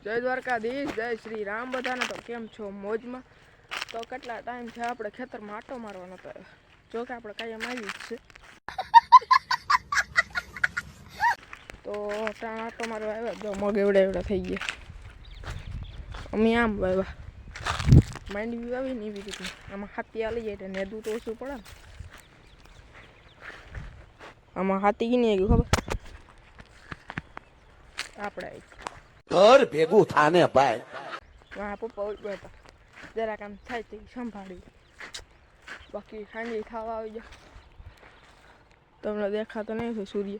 જય દ્વારકાધીશ, જય શ્રી રામ. બધાને તો કેમ છો મોજમાં? તો કેટલા ટાઈમ છે આપણે ખેતરમાં આટો મારવાનો તો જો કે આપણે કાયમ આવી જ છે. તો ત્યાં આટો મારવા આવ્યા, જો મગ એવડા એવડા થઈ ગયા. અમે આમ વાવ્યા. માંડવી વાવી ને એવી રીતે આમાં હાથી આલી જાય એટલે નેદું તો ઓછું પડે આમાં હાથી નહીં ગયું ખબર? આપણે આવી. ઘર ભેગું થાને ભાઈ. મારા પપ્પા ઉઠ્યા હતા જરાક આમ થાય તે સંભાળી બાકી ઠંડી ખાવા આવી જાય તમને દેખાતો નહીં છે સૂર્ય.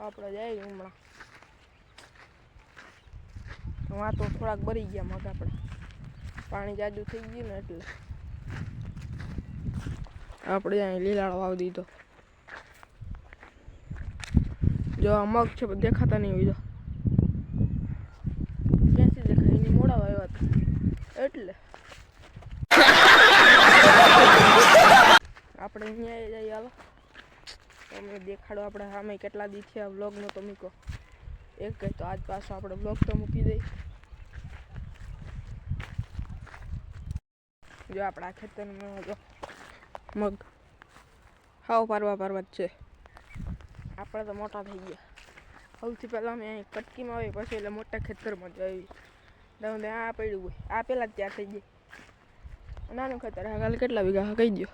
આપણે જાય હમણાં. વાતો થોડાક બરી ગયા મગ આપણે. પાણી જાજુ થઈ ગયું ને એટલે. આપણે અહીં લીલાળો વાવી દીધો. જો આ મગ છે, પણ દેખાતા નહીં હોય જો. ક્યાંથી દેખાય? એની મોડા આવ્યા હતા એટલે. આપણે અહીંયા જઈએ, હાલો. તમને દેખાડો આપણે સામે કેટલા દી થયા વ્લોગનો તો મૂકો. એક કહે તો આજ પાછો આપણે બ્લોગ તો મૂકી દઈ જો આપણા ખેતરમાં મગ. હાવ પારવા પારવા જ છે. આપણે તો મોટા થઈ ગયા. સૌથી પહેલાં અમે અહીં કટકીમાં આવી પછી એટલે મોટા ખેતરમાં જ આવી તમે આ પડ્યું હોય. આ પહેલાં જ ત્યાં થઈ ગઈ. નાનું ખેતર હા કાલે કેટલા વીઘા? કહી દો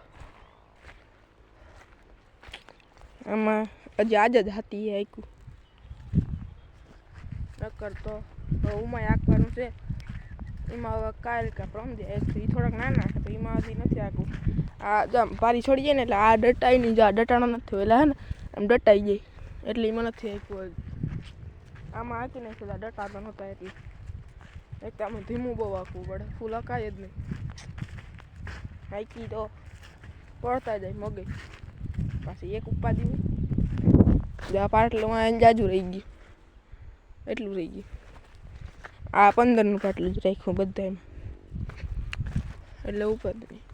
આમાં હજી આજે જ હતી આખું નક્કર તો ઉમાય ઉમાં આંકવાનું છે. એમાં હવે કાલ કે પ્રમ એ થોડાક નાના છે તો એમાં હજી નથી આખું આ પારી છોડી જાય ને એટલે આ ડટાઈ નહીં જો આ ડટાણો નથી એટલે હે ને, આમ ડટાઈ જાય. એટલે એમાં નથી આપ્યું આમાં આંકી ડટા તો નહોતા એટલે એક તો આમાં ધીમું બહુ આંકવું પડે, ફૂલ અકાય જ નહીં. હાઈકી તો પડતા જાય મગે પાછી એક ઉપાધિ આ પાટલું જાજુ રહી ગયું એટલું રહી ગયું. આ પંદરનું પાટલું જ રાખ્યું બધા એમ એટલે ઉપર નહીં.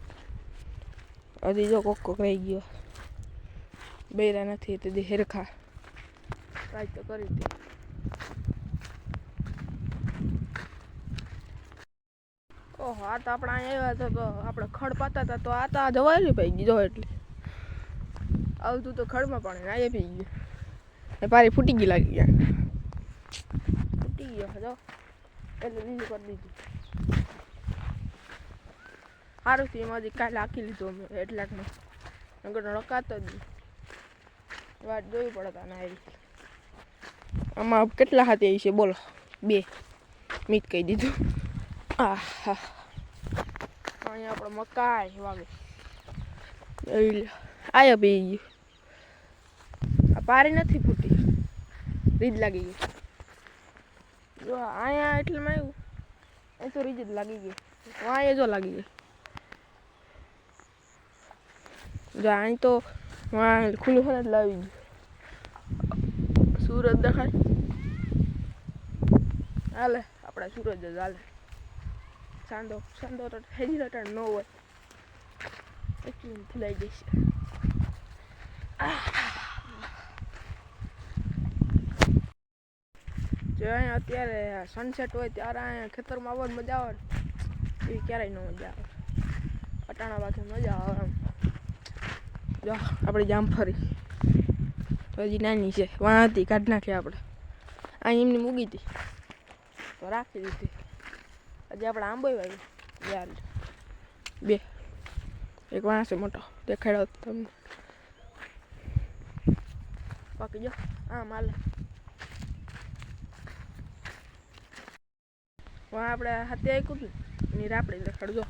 હજી જો કોક કોક રહી ગયો બૈરા નથી તે હેરખા. કાંઈ તો કરી દે ઓહો, આ તો આપણે અહીંયા આવ્યા હતા તો આપણે ખડ પાતા હતા તો આ તો આ જવાયેલી ગઈ, જો એટલે. આવતું તો ખડમાં પાણી આયે પી ગયું. ને પારી ફૂટી ગઈ લાગી ગયા. ફૂટી ગયો હજો એટલે બીજું કરી દીધું. સારું થયું, એમાંથી કાલે આખી લીધું અમે એટલાકમાં નગર રકાતો જ વાત જોવી પડે તને આવી. આમાં કેટલા હાથે છે? બોલો. બે. મીત કહી દીધું. આ હા અહીંયા આપણે મકાઈ વાગે. આયા પી ગયું. આ પારી નથી ફૂટી. રીજ લાગી ગઈ. જો અહીંયા એટલેમાં આવ્યું અહીં તો રીજ જ લાગી ગઈ. અહીંયા જો લાગી ગઈ. જો અહીં તો ખુલ્લું હોય એટલે લાવી ગયું. સુરત દેખાય. હાલે, આપણે સુરત જ હાલે. સાંદો તો હેજી રટણ ન હોય. એટલું ફૂલાઈ જશે જો અહીંયા અત્યારે સનસેટ હોય ત્યારે અહીંયા ખેતરમાં આવવાની મજા આવે એવી ક્યારેય ન મજા આવે. અટાણા બાકી મજા આવે આમ જો, આપણે જામફળી હજી નાની છે વાં હતી કાઢી નાખી આપણે. અહીં એમની મૂકી હતી. તો રાખી દીધી. હજી આપણે આંબો વાવી યાર, બે. એક વાણસ છે મોટો દેખાડ્યો તમને. બાકી જો હા, માલ. આપણે હાથે આપ્યું ને, એની રાપડી દેખાડજો.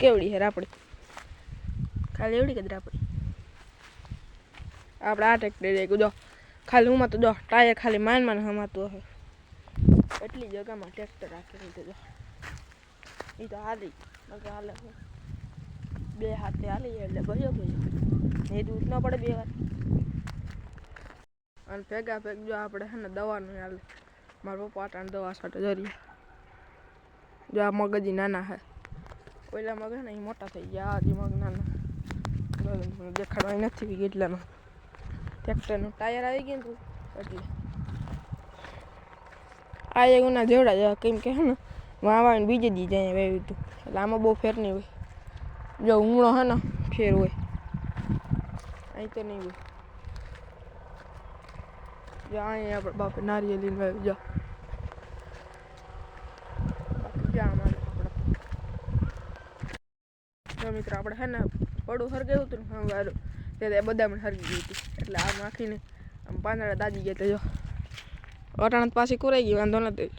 કેવડી છે રાપડી? ખાલી એવડી કે રાપડી. આપણે આ ટ્રેક્ટર એક જો, ખાલી હું તો જો ટાયર ખાલી માન માન હમાતું હશે. એટલી જગ્યામાં ટ્રેક્ટર રાખી લીધું જો. એ તો હાલી મગર હાલે બે હાથે હાલી એટલે ભયો ભયો. એ દૂધ ન પડે બે વાર અને ભેગા ભેગ જો આપણે છે ને દવાનું હાલે. મારા પપ્પા આટાને દવા સાથે જરીએ. જો આ મગજી નાના હે. પહેલાં મગ હે ને એ મોટા થઈ ગયા, હજી મગ નાના. દેખાડવા નથી કેટલાનો. ટ્રેક્ટરનું ટાયર આવી ગયું ને તું એટલે આ એના જેવડા જ કેમ કે હે ને, વાવાને બીજે દી જાય વાવ્યું હતું એટલે આમાં બહુ ફેર નહીં હોય. જો ઉમળો હે ને, ફેર હોય. અહીં તો નહીં હોય. જો અહીંયા આપણે બાપે નારિયેલી વાવ્યું. જો. મિત્રો, આપણે હે ને, પડું હરગાવ્યું હતું ને હા વારું તે બદામણ હરગી ગઈ હતી. એટલે આમ આખીને આમ પાંદડા દાદી ગયા જો. અટાણ પાછી કુરાઈ ગઈ, વાંધો નથી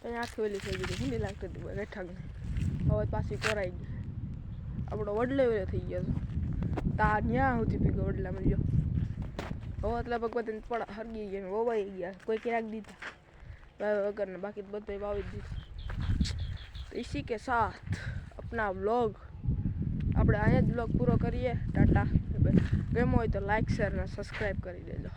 ત્યાં આખી ઓલી થઈ ગઈ હિન્દી લાગતી હતી બેઠકને હવે પાછી કોરાઈ ગઈ. આપણો વડલે વેલો થઈ ગયો તાર ન્યા સુધી ભેગો વડલામાં મળ્યો હવે એટલે ભગવતીને પડા હરગી ગયા વવાઈ ગયા. કોઈ ક્યાંક દીધા. વગરના બાકી બધા વાવી દીધા. તો ઇસી કે સાથ. અપના બ્લોગ આપણે અહીંયા જ બ્લોગ પૂરો કરીએ. ટાટા. ગમ્યો હોય તો લાઈક શેર અને સબસ્ક્રાઈબ કરી દેજો.